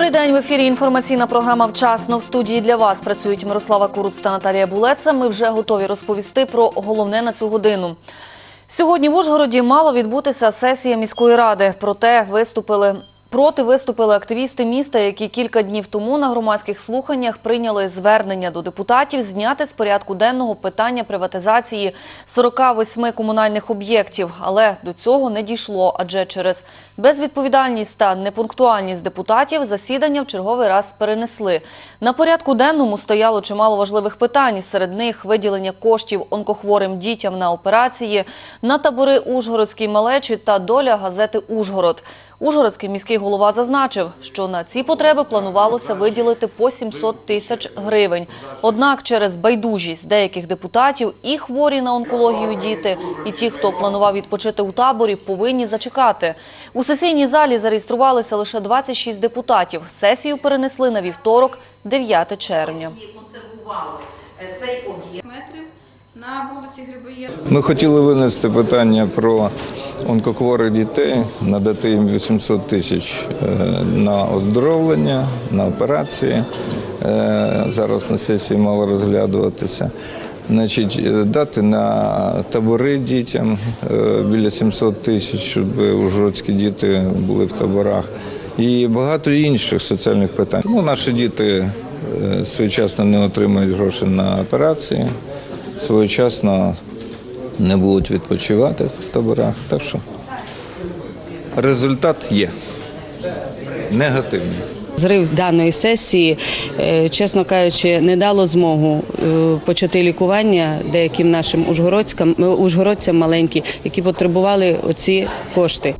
Добрий день в ефірі. Інформаційна програма Вчасно в студії для вас працюють Мирослава Куруц та Наталія Булеца. Ми вже готові розповісти про головне на цю годину. Сьогодні в Ужгороді мала відбутися сесія міської ради. Проте виступили проти виступили активісти міста, які кілька днів тому на громадських слуханнях прийняли звернення до депутатів зняти з порядку денного питання приватизації 48 комунальних об'єктів. Але до цього не дійшло, адже через безвідповідальність та непунктуальність депутатів засідання в черговий раз перенесли. На порядку денному стояло чимало важливих питань. Серед них виділення коштів онкохворим дітям на операції, на табори Ужгородській малечі та доля газети Ужгород. Ужгородський міський голова зазначив, що на ці потреби планувалося виділити по 700 тисяч гривень. Однак через байдужість деяких депутатів і хворі на онкологію діти, і ті, хто планував відпочити у таборі, повинні зачекати. У сесійній залі зареєструвалися лише 26 депутатів. Сесію перенесли на вівторок, 9 червня. консервували е, цей об'єкт метрів на вулиці Грибоєва. Ми хотіли винести питання про онкохворих дітей, надати їм 800 тисяч е, на оздоровлення, на операції. Е, Зараз на сесії мало розглядуватися. Значить, е, дати на табори дітям біля 700 тисяч, щоб ужгородські діти були в таборах. І багато інших соціальних питань. Ну, наші діти своєчасно не отримують гроші на операції, своєчасно не будуть відпочивати в таборах. Так що результат є негативний. Зрив даної сесії, е, чесно кажучи, не дало змогу е, почати лікування деяким нашим ужгородськам, е, ужгородцям маленьким, які потребували оці кошти.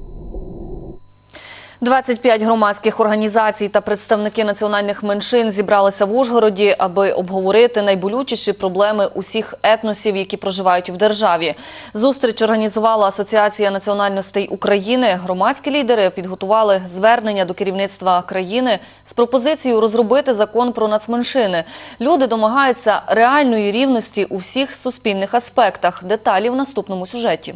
25 громадських організацій та представники національних меншин зібралися в Ужгороді, аби обговорити найболючіші проблеми усіх етносів, які проживають в державі. Зустріч організувала Асоціація національностей України. Громадські лідери підготували звернення до керівництва країни з пропозицією розробити закон про нацменшини. Люди домагаються реальної рівності у всіх суспільних аспектах. Деталі в наступному сюжеті.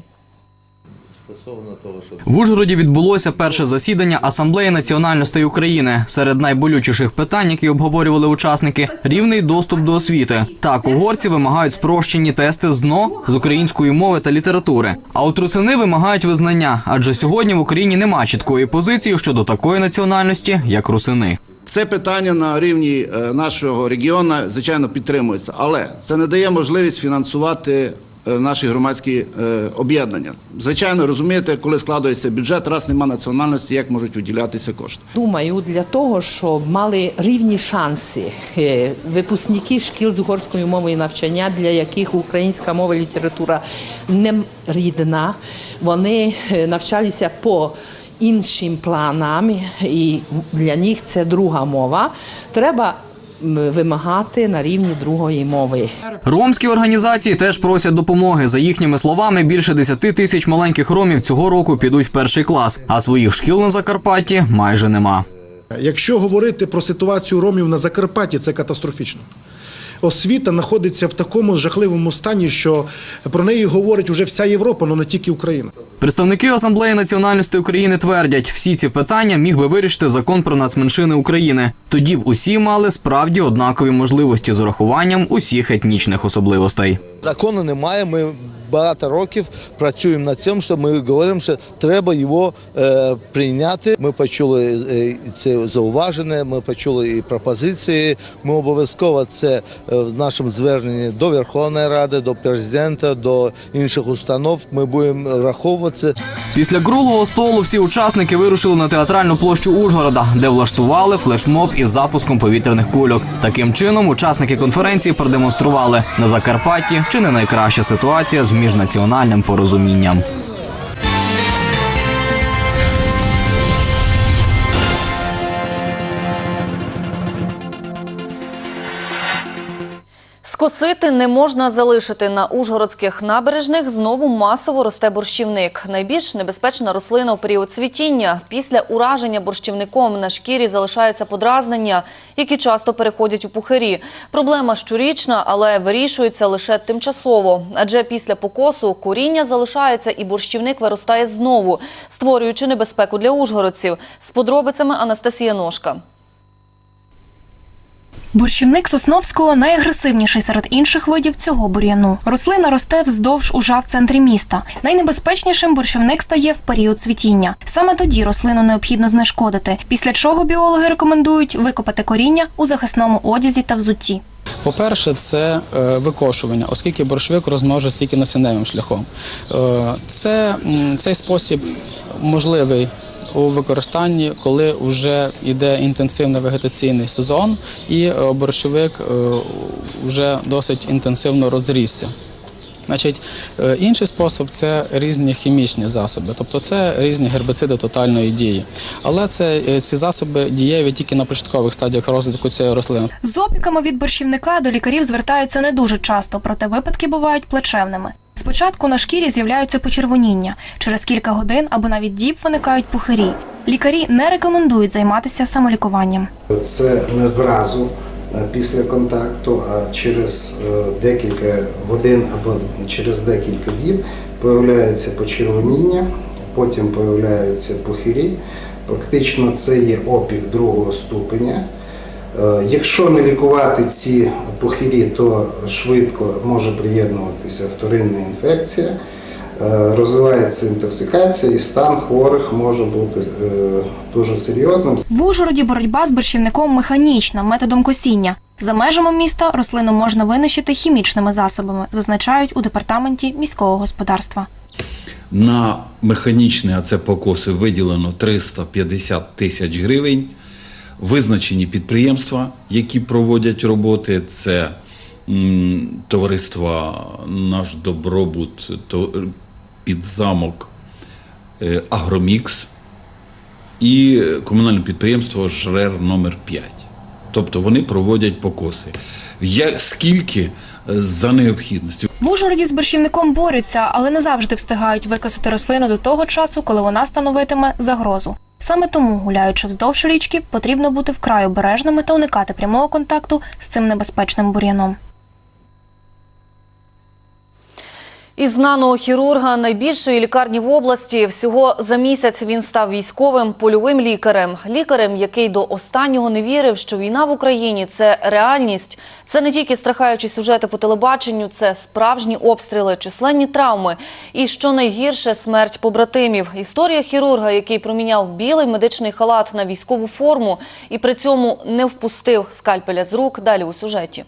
В Ужгороді відбулося перше засідання Асамблеї національностей України. Серед найболючіших питань, які обговорювали учасники, рівний доступ до освіти. Так, угорці вимагають спрощені тести з з української мови та літератури. А от русини вимагають визнання, адже сьогодні в Україні немає чіткої позиції щодо такої національності, як русини. Це питання на рівні е, нашого регіону, звичайно, підтримується, але це не дає можливість фінансувати наші громадські е, об'єднання. Звичайно, розумієте, коли складується бюджет, раз нема національності, як можуть виділятися кошти. Думаю, для того, щоб мали рівні шанси е, випускники шкіл з угорською мовою навчання, для яких українська мова і література не рідна, вони е, навчалися по іншим планам, і для них це друга мова. Треба вимагати на рівні другої мови. Ромські організації теж просять допомоги. За їхніми словами, більше 10 тисяч маленьких ромів цього року підуть в перший клас, а своїх шкіл на Закарпатті майже нема. Якщо говорити про ситуацію ромів на Закарпатті, це катастрофічно. Освіта знаходиться в такому жахливому стані, що про неї говорить уже вся Європа, але не тільки Україна. Представники Асамблеї національностей України твердять, всі ці питання міг би вирішити закон про нацменшини України. Тоді б усі мали справді однакові можливості з урахуванням усіх етнічних особливостей. Закону немає. Ми багато років працюємо над цим, що ми говоримо, що треба його е, прийняти. Ми почули е, це зауваження, ми почули і пропозиції. Ми обов'язково це е, в нашому зверненні до Верховної Ради, до президента, до інших установ. Ми будемо враховувати. Після круглого столу всі учасники вирушили на театральну площу Ужгорода, де влаштували флешмоб із запуском повітряних кульок. Таким чином, учасники конференції продемонстрували на Закарпатті чи не найкраща ситуація з міжнаціональним порозумінням. Скосити не можна залишити на ужгородських набережних. Знову масово росте борщівник. Найбільш небезпечна рослина у період цвітіння. Після ураження борщівником на шкірі залишаються подразнення, які часто переходять у пухирі. Проблема щорічна, але вирішується лише тимчасово. Адже після покосу коріння залишається і борщівник виростає знову, створюючи небезпеку для ужгородців. З подробицями Анастасія Ножка. Борщівник Сосновського найагресивніший серед інших видів цього бур'яну. Рослина росте вздовж ужа в центрі міста. Найнебезпечнішим борщівник стає в період цвітіння. Саме тоді рослину необхідно знешкодити, після чого біологи рекомендують викопати коріння у захисному одязі та взутті. По-перше, це е, викошування, оскільки борщовик розмножується тільки насінневим шляхом. Е, Це, цей спосіб можливий у використанні, коли вже йде інтенсивний вегетаційний сезон, і е, борщовик е, вже досить інтенсивно розрісся. Значить, е, інший спосіб це різні хімічні засоби, тобто це різні гербициди тотальної дії. Але це ці засоби дієві тільки на початкових стадіях розвитку цієї рослини. З опіками від борщівника до лікарів звертаються не дуже часто, проте випадки бувають плачевними. Спочатку на шкірі з'являються почервоніння. Через кілька годин або навіть діб виникають пухирі. Лікарі не рекомендують займатися самолікуванням. Це не зразу е, після контакту, а через е, декілька годин або через декілька діб появляється почервоніння, потім появляються пухирі. Практично це є опік другого ступеня. Е, Якщо не лікувати ці пухирі, то швидко може приєднуватися вторинна інфекція, е, розвивається інтоксикація і стан хворих може бути е, дуже серйозним. В Ужгороді боротьба з борщівником механічна методом косіння. За межами міста рослину можна винищити хімічними засобами, зазначають у департаменті міського господарства. На механічні, а це покоси, виділено 350 тисяч гривень. Визначені підприємства, які проводять роботи, це товариство Наш Добробут, під підзамок е, Агромікс і комунальне підприємство ЖРЕР номер 5 Тобто вони проводять покоси. Я, скільки за необхідності? В Ужгороді з борщівником борються, але не завжди встигають викосити рослину до того часу, коли вона становитиме загрозу. Саме тому, гуляючи вздовж річки, потрібно бути вкрай обережними та уникати прямого контакту з цим небезпечним бур'яном. Із знаного хірурга найбільшої лікарні в області всього за місяць він став військовим польовим лікарем. Лікарем, який до останнього не вірив, що війна в Україні це реальність. Це не тільки страхаючі сюжети по телебаченню, це справжні обстріли, численні травми і що найгірше смерть побратимів. Історія хірурга, який проміняв білий медичний халат на військову форму і при цьому не впустив скальпеля з рук. Далі у сюжеті.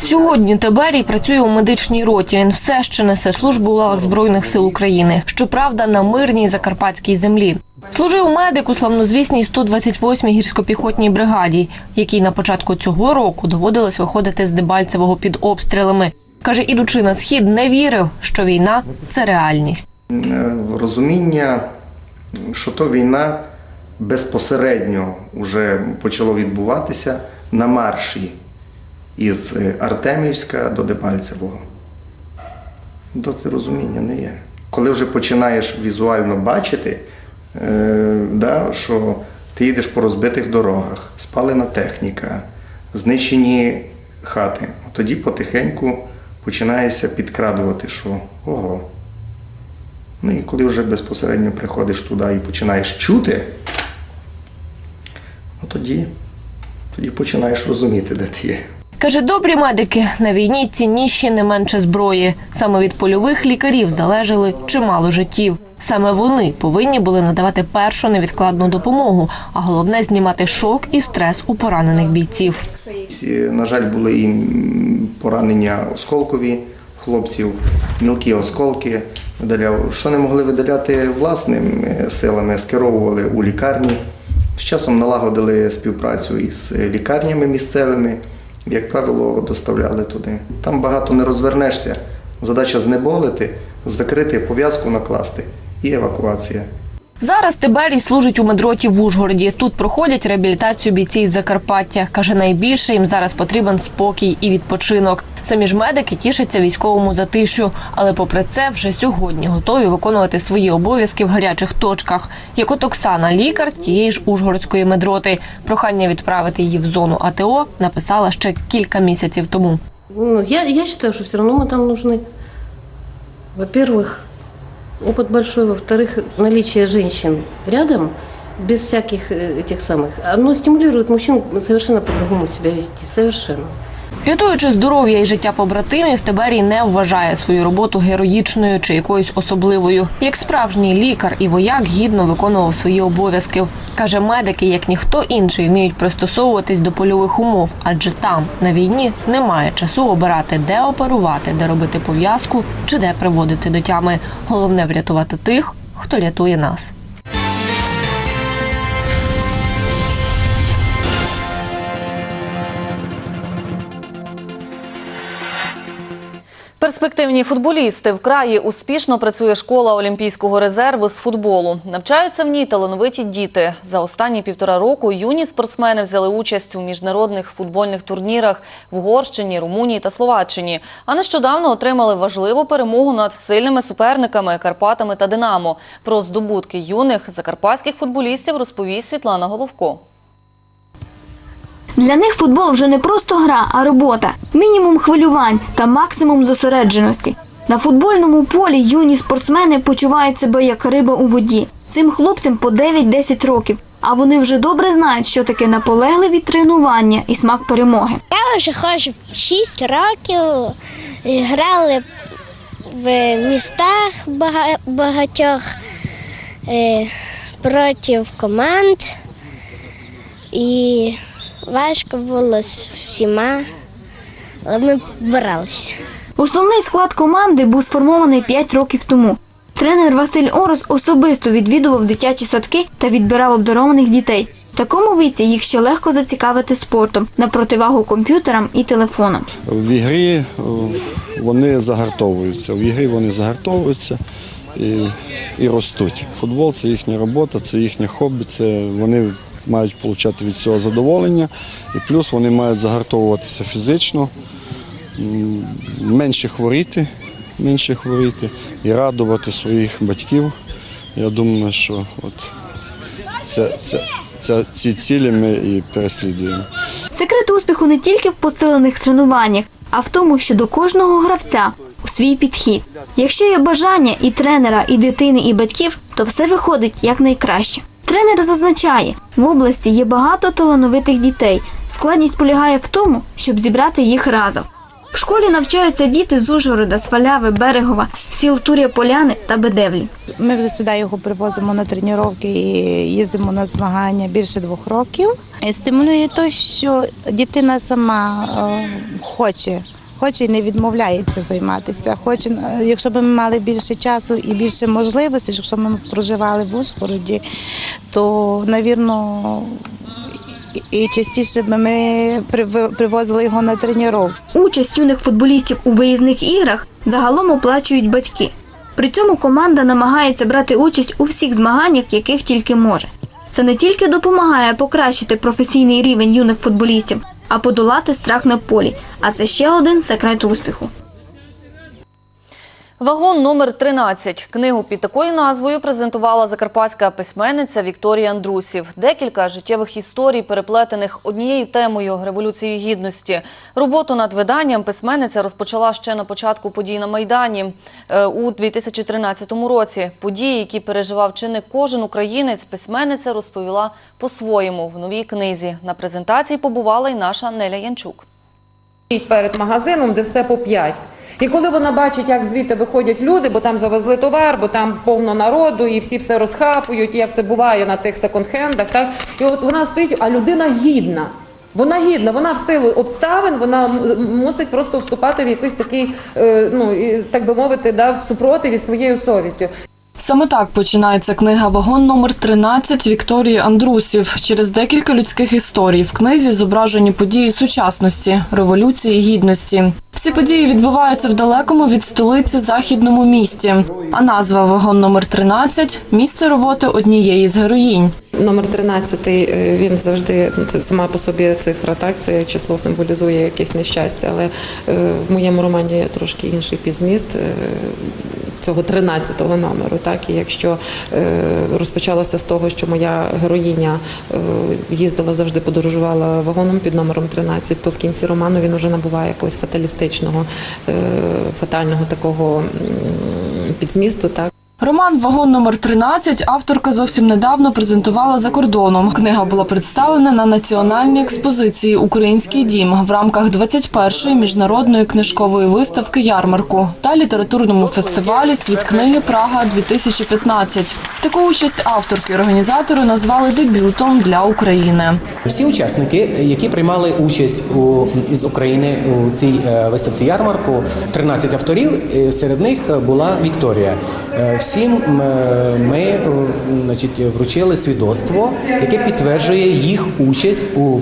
Сьогодні Таберій працює у медичній роті. Він все ще несе службу у лавах збройних сил України. Щоправда, на мирній закарпатській землі. Служив медик у славнозвісній 128-й гірсько-піхотній бригаді, якій на початку цього року доводилось виходити з Дебальцевого під обстрілами. Каже, ідучи на схід, не вірив, що війна це реальність. Е, розуміння, що то війна безпосередньо вже почало відбуватися на марші із е, Артемівська до Дебальцевого. Доти розуміння не є. Коли вже починаєш візуально бачити, е, да, що ти їдеш по розбитих дорогах, спалена техніка, знищені хати, тоді потихеньку починаєшся підкрадувати, що ого. Ну і коли вже безпосередньо приходиш туди і починаєш чути, ну тоді, тоді починаєш розуміти, де ти є. Каже, добрі медики на війні цінніші не менше зброї. Саме від польових лікарів залежали чимало життів. Саме вони повинні були надавати першу невідкладну допомогу, а головне знімати шок і стрес у поранених бійців. На жаль, були і поранення осколкові хлопців, мілкі осколки видаляв. Що не могли видаляти власними силами, скеровували у лікарні. З часом налагодили співпрацю із лікарнями місцевими, як правило, доставляли туди. Там багато не розвернешся. Задача знеболити, закрити, пов'язку накласти і евакуація. Зараз Тиберій служить у медроті в Ужгороді. Тут проходять реабілітацію бійці із Закарпаття. Каже, найбільше їм зараз потрібен спокій і відпочинок. Самі ж медики тішаться військовому затищу, але попри це вже сьогодні готові виконувати свої обов'язки в гарячих точках. Як от Оксана, лікар тієї ж Ужгородської медроти. Прохання відправити її в зону АТО написала ще кілька місяців тому. Ну, я, я считаю, что все равно мы там нужны. Во-первых, опыт большой, во-вторых, наличие женщин рядом без всяких э, этих самых. Оно стимулирует мужчин совершенно по-другому себя вести, совершенно. Рятуючи здоров'я і життя побратимів, Тиберій не вважає свою роботу героїчною чи якоюсь особливою. Як справжній лікар і вояк гідно виконував свої обов'язки. Каже, медики, як ніхто інший, вміють пристосовуватись до польових умов, адже там на війні немає часу обирати, де оперувати, де робити пов'язку чи де приводити до тями. Головне врятувати тих, хто рятує нас. Перспективні футболісти в краї успішно працює школа Олімпійського резерву з футболу. Навчаються в ній талановиті діти. За останні півтора року юні спортсмени взяли участь у міжнародних футбольних турнірах в Угорщині, Румунії та Словаччині. А нещодавно отримали важливу перемогу над сильними суперниками Карпатами та Динамо. Про здобутки юних закарпатських футболістів розповість Світлана Головко. Для них футбол вже не просто гра, а робота, мінімум хвилювань та максимум зосередженості. На футбольному полі юні спортсмени почувають себе як риба у воді. Цим хлопцям по 9-10 років, а вони вже добре знають, що таке наполегливі тренування і смак перемоги. Я вже ходжу 6 років, грали в містах багатьох е, проти команд. І важко було з всіма, але ми боролися. Основний склад команди був сформований 5 років тому. Тренер Василь Орос особисто відвідував дитячі садки та відбирав обдарованих дітей. В такому віці їх ще легко зацікавити спортом на противагу комп'ютерам і телефонам. В ігрі е, вони загартовуються. В ігрі вони загартовуються і, і ростуть. Футбол це їхня робота, це їхнє хобі, це вони мають отримати від цього задоволення. І плюс вони мають загартовуватися фізично, менше хворіти, менше хворіти і радувати своїх батьків. Я думаю, що от це, це, це, ці цілі ми і переслідуємо. Секрет успіху не тільки в посилених тренуваннях, а в тому, що до кожного гравця у свій підхід. Якщо є бажання і тренера, і дитини, і батьків, то все виходить якнайкраще. Тренер зазначає, в області є багато талановитих дітей. Складність полягає в тому, щоб зібрати їх разом. В школі навчаються діти з Ужгорода, Сваляви, Берегова, сіл Тур'я Поляни та Бедевлі. Ми вже сюди його привозимо на тренування і їздимо на змагання більше двох років. Стимулює те, що дитина сама е, хоче. Хоче і не відмовляється займатися. Хоче, е, якщо б ми мали більше часу і більше можливостей, якщо ми проживали в Ужгороді, то, навірно, і частіше б ми привозили його на тренування. Участь юних футболістів у виїзних іграх загалом оплачують батьки. При цьому команда намагається брати участь у всіх змаганнях, яких тільки може. Це не тільки допомагає покращити професійний рівень юних футболістів, а подолати страх на полі. А це ще один секрет успіху. Вагон номер 13. Книгу під такою назвою презентувала закарпатська письменниця Вікторія Андрусів. Декілька життєвих історій, переплетених однією темою Революції Гідності. Роботу над виданням письменниця розпочала ще на початку подій на Майдані е, у 2013 році. Події, які переживав чи кожен українець, письменниця розповіла по-своєму в новій книзі. На презентації побувала й наша Неля Янчук. перед магазином, де все по п'ять. І коли вона бачить, як звідти виходять люди, бо там завезли товар, бо там повно народу, і всі все розхапують, як це буває на тих секонд-хендах, так і от вона стоїть, а людина гідна. Вона гідна, вона в силу обставин, вона мусить просто вступати в якийсь такий, е, ну так би мовити, да, в супротив із своєю совістю. Саме так починається книга Вагон номер 13 Вікторії Андрусів. Через декілька людських історій в книзі зображені події сучасності, революції гідності. Всі події відбуваються в далекому від столиці західному місті. А назва Вагон номер 13 місце роботи однієї з героїнь. Номер 13, е, він завжди ну, це сама по собі цифра, так це число символізує якесь нещастя. Але е, в моєму романі є трошки інший підзміст. е, Цього 13-го номеру, так і якщо е, розпочалося з того, що моя героїня е, їздила завжди подорожувала вагоном під номером 13, то в кінці роману він уже набуває якогось фаталістичного, е, фатального такого підзмісту. Так Роман Вагон номер 13 авторка зовсім недавно презентувала за кордоном. Книга була представлена на національній експозиції Український дім в рамках 21-ї міжнародної книжкової виставки ярмарку та літературному фестивалі Світ книги Прага 2015 Таку участь авторки організатори назвали дебютом для України. Всі учасники, які приймали участь у із України у цій е, виставці ярмарку, 13 авторів. е, Серед них була Вікторія. Всім ми е, значить, вручили свідоцтво, яке підтверджує їх участь у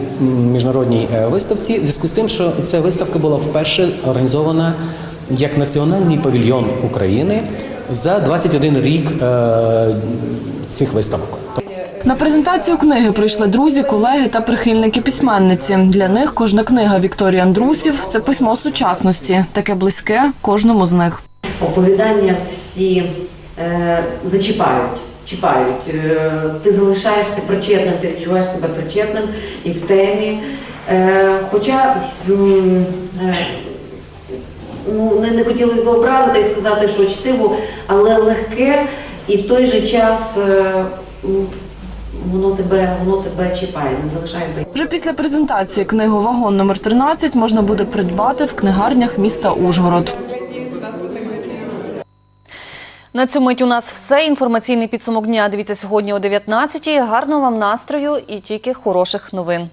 міжнародній е, виставці, в зв'язку з тим, що ця виставка була вперше організована як національний павільйон України за 21 рік е, цих виставок. На презентацію книги прийшли друзі, колеги та прихильники письменниці. Для них кожна книга Вікторії Андрусів це письмо сучасності, таке близьке кожному з них. оповідання всі зачіпають. Чіпають. Е, ти залишаєшся причетним, ти відчуваєш себе причетним і в темі. Е, хоча е, ну, не, не хотілося б образити і сказати, що чтиво, але легке і в той же час е, воно тебе, воно тебе чіпає, не залишає. Вже після презентації книгу Вагон номер 13 можна буде придбати в книгарнях міста Ужгород. На цю мить у нас все. Інформаційний підсумок дня. Дивіться сьогодні о 19-й. Гарного вам настрою і тільки хороших новин.